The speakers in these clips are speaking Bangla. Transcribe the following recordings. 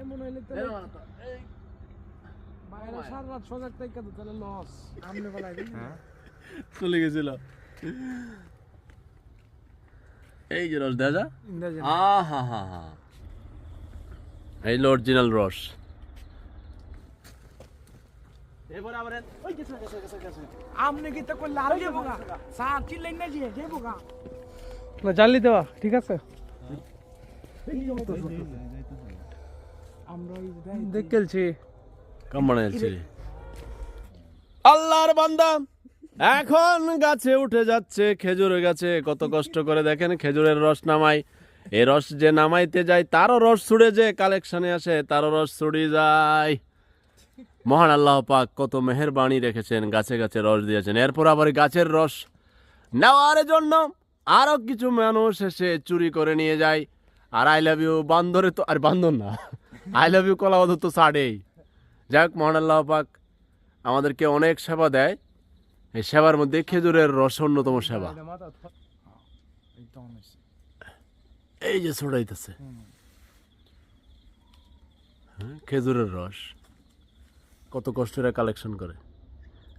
এমন হইলে তো। বাইরে সারা রাত সজাগ থেকে তো তাহলে লস। আমনে বলাই দিন চলে গেছিল। এই যে রস দেখা যা। ইংরেজি আহা হা হা এই অরিজিনাল রস। এবারে আবার ওই গেছে গেছে গেছে গেছে। আমনে কি তো চিল্লাই না দেওয়া ঠিক আছে? ওই আল্লাহর বান্দা এখন গাছে উঠে যাচ্ছে খেজুরের গাছে। কত কষ্ট করে দেখেন খেজুরের রস নামাই এ রস যে নামাইতে যায় তারও রস ছুড়ে যে কালেকশনে আসে তারও রস ছুড়ে যায়। মহান আল্লাহ পাক কত মেহেরবানি রেখেছেন গাছে গাছে রস দিয়েছেন। এরপর আবার গাছের রস নেওয়ার জন্য আরও কিছু মানুষ এসে চুরি করে নিয়ে যায়। আর আই লাভ ইউ বান্দরে তো আর বান্দর না। আই লাভ ইউ কলাবাদ তো ছাড়েই। যাই হোক মহান আল্লাহ পাক আমাদেরকে অনেক সেবা দেয়। এই সেবার মধ্যে খেজুরের রস অন্যতম সেবা। এই যে ছড়াইতেছে হ্যাঁ, খেজুরের রস। কত কষ্টের কালেকশন করে।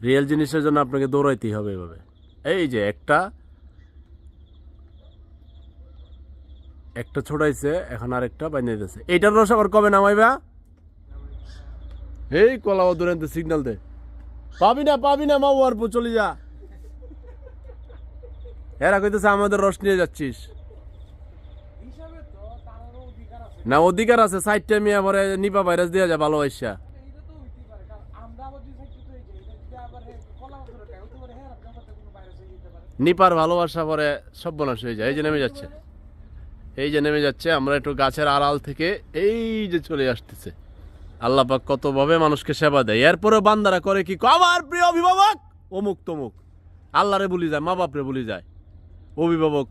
রিয়েল জিনিসের জন্য আপনাকে দৌড়াইতেই হবে এভাবে। এই যে একটা একটা ছড়াইছে এখন আরেকটা বানিয়ে এইটার রস আবার কবে নামাইবা? এই কলা দূরান্ত সিগন্যাল দে। পাবি না পাবি না, মা আর চলে যা। এরা কইতেছে, আমাদের রস নিয়ে যাচ্ছিস। না, অধিকার আছে সাইডটা মিয়া পরে নিপা ভাইরাস দিয়ে যে এটা যদি আবার হে কলা করে খাই হতে পারে আপনার সাথে কোনো ভাইরাস যেতে পারে নিপার ভালোবাসা পরে সব বনাশ হয়ে যায়, এই যে নেমে যাচ্ছে। এই যে নেমে যাচ্ছে, আমরা একটু গাছের আড়াল থেকে এই যে চলে আসতেছে। আল্লাহ পাক কতভাবে মানুষকে সেবা দেয়। এরপরে বান্দারা করে কি? আমার প্রিয় অভিভাবক, অমুক তমুক। আল্লাহরে বলি যায়, মা বাপরে বলি যায়। অভিভাবক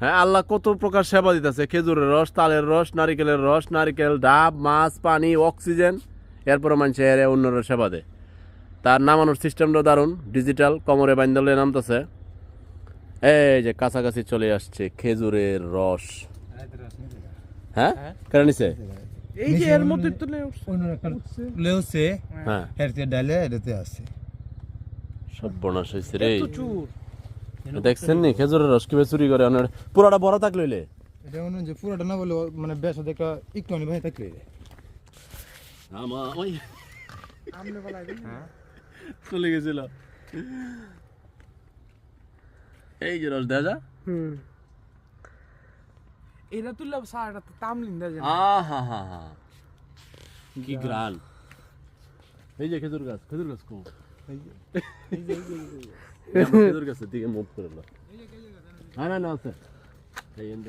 হ্যাঁ আল্লাহ কত প্রকার সেবা দিতেছে। খেজুরের রস, তালের রস, নারিকেলের রস, নারিকেল, ডাব, মাছ, পানি, অক্সিজেন। এরপরে মানুষের এর অন্যরা সেবা দেয়। তার নামানোর সিস্টেমটা দারুণ ডিজিটাল কমরে বাইন্দলে নামতেছে। এই যে কাছাকাছি চলে আসছে খেজুরের রস। হ্যাঁ? কেন নিছে? এই যে এর মধ্যে তো লেউছে হ্যাঁ। হেরতে ডালে এটাতে আছে। সব বনাস হয়েছে রে দেখছেন নি? খেজুরের রস কীভাবে চুরি করে? অনেক পুরাটা বড় থাক লইলে এটা মনে যে পুরোটা না বলে মানে বেশ একটা একটু অনেক ভাই থাকলে ওই আমনে বলাই দিন চলে গেছিল। এই যে রস দেখা যা। হুম। এটা তুললে তো তামলিন দেয় যেন। আহা হা হা। কি গ্রান এই যে খেজুর গাছ খেজুর গাছ কো। খেজুর গাছের দিকে মুভ করে না না না আছে। এই এন্ড